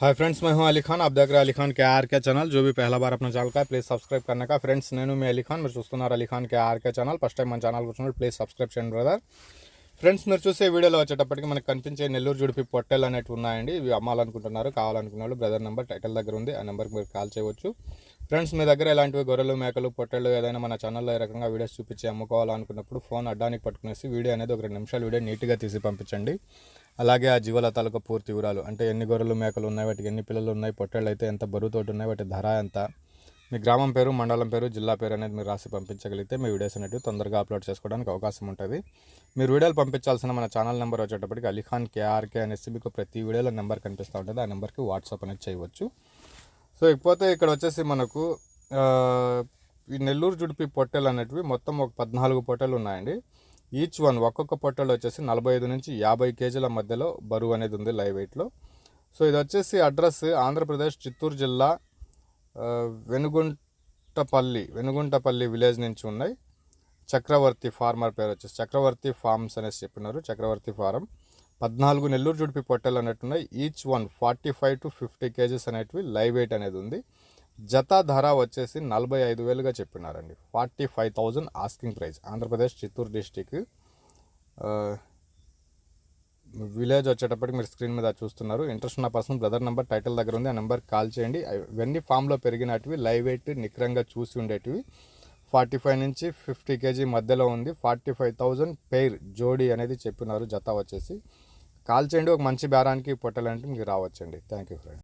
Hi friends मैं हूं अली खान आप देख रहे हैं अली खान के आर के चैनल जो भी पहला बार अपना चैनल का है प्लीज़ సబ్స్క్రైబ్ करने का ఫ్రెండ్స్ నేను మీ అలీ ఖాన్ మీరు చూస్తున్నారు Ali Khan K RK channel first time మన ఛానల్ వచ్చినప్పుడు ప్లీజ్ సబ్స్క్రైబ్ చేయండి బ్రదర్ ఫ్రెండ్స్ మీరు చూసే వీడియోలో వచ్చేటప్పటికి మనకు కనిపించే నెల్లూరు జుడిపి పొట్టెలు అనేవి ఉన్నాయండి ఇవి అమ్మాలనుకుంటున్నారు కావాలనుకున్న వాళ్ళు బ్రదర్ నెంబర్ టైటిల్ దగ్గర ఉంది ఆ నెంబర్కి మీరు కాల్ చేయవచ్చు ఫ్రెండ్స్ మీ దగ్గర ఇలాంటివి గొర్రెలు మేకలు పొట్టెలు ఏదైనా మన ఛానల్లో ఈ రకంగా వీడియోస్ చూపించి అమ్ముకోవాలనుకున్నప్పుడు ఫోన్ అడ్డానికి పట్టుకునేసి వీడియో అనేది ఒక రెండు నిమిషాలు వీడియో నీట్గా తీసి పంపించండి అలాగే ఆ జీవాల తాలూకా పూర్తి వివరాలు. అంటే ఎన్ని గొర్రెలు మేకలు ఉన్నాయి వాటికి ఎన్ని పిల్లలు ఉన్నాయి పొట్టేళ్ళు అయితే ఎంత బరువుతోటి ఉన్నాయి వాటి ధర ఎంత మీ గ్రామం పేరు మండలం పేరు జిల్లా పేరు అనేది మీరు రాసి పంపించగలిగితే మీ వీడియోస్ అనేవి తొందరగా అప్లోడ్ చేసుకోవడానికి అవకాశం ఉంటుంది. మీరు వీడియోలు పంపించాల్సిన మన ఛానల్ నెంబర్ వచ్చేటప్పటికి అలీఖాన్ కేఆర్కే అనేసి మీకు ప్రతి వీడియోలో నెంబర్ కనిపిస్తూ ఉంటుంది. ఆ నెంబర్కి వాట్సాప్ అనేది చేయవచ్చు. సో ఇకపోతే ఇక్కడ వచ్చేసి మనకు ఈ నెల్లూరు జుడిపి పొట్టెలు అనేటివి మొత్తం ఒక పద్నాలుగు పొట్టెలు ఉన్నాయండి. ఈచ్ వన్ ఒక్కొక్క పొట్టలో వచ్చేసి నలభై ఐదు నుంచి యాభై కేజీల మధ్యలో బరువు అనేది ఉంది లైవ్ వెయిట్లో. సో ఇది వచ్చేసి అడ్రస్ ఆంధ్రప్రదేశ్ చిత్తూరు జిల్లా వెనుగుంటపల్లి వెనుగుంటపల్లి విలేజ్ నుంచి ఉన్నాయి. చక్రవర్తి ఫార్మర్ పేరు వచ్చేసి చక్రవర్తి ఫార్మ్స్ అనేసి చెప్పినారు చక్రవర్తి ఫారం. పద్నాలుగు నెల్లూరు జుడిపి పొట్టెలు అనేట్టున్నాయి each one forty five to fifty KGs అనేటివి లైవ్ వెయిట్ అనేది ఉంది. జత ధర వచ్చేసి నలభై ఐదు వేలుగా చెప్పినారండి. Forty five thousand asking price. Andhra Pradesh Chittoor district village వచ్చేటప్పటికి మీరు స్క్రీన్ మీద చూస్తున్నారు. ఇంట్రెస్ట్ ఉన్న పర్సన్ బ్రదర్ నెంబర్ టైటిల్ దగ్గర ఉంది ఆ నెంబర్ కాల్ చేయండి. ఇవన్నీ ఫామ్లో పెరిగినటివి లైవ్ వెయిట్ నిక్రంగా చూసి ఉండేటివి. ఫార్టీ ఫైవ్ నుంచి ఫిఫ్టీ కేజీ మధ్యలో ఉంది. ఫార్టీ ఫైవ్ థౌజండ్ పెయిర్ జోడీ అనేది చెప్పినారు జత వచ్చేసి. కాల్ చేయండి ఒక మంచి బేరానికి పొట్టాలంటే మీకు రావచ్చండి. Thank you friend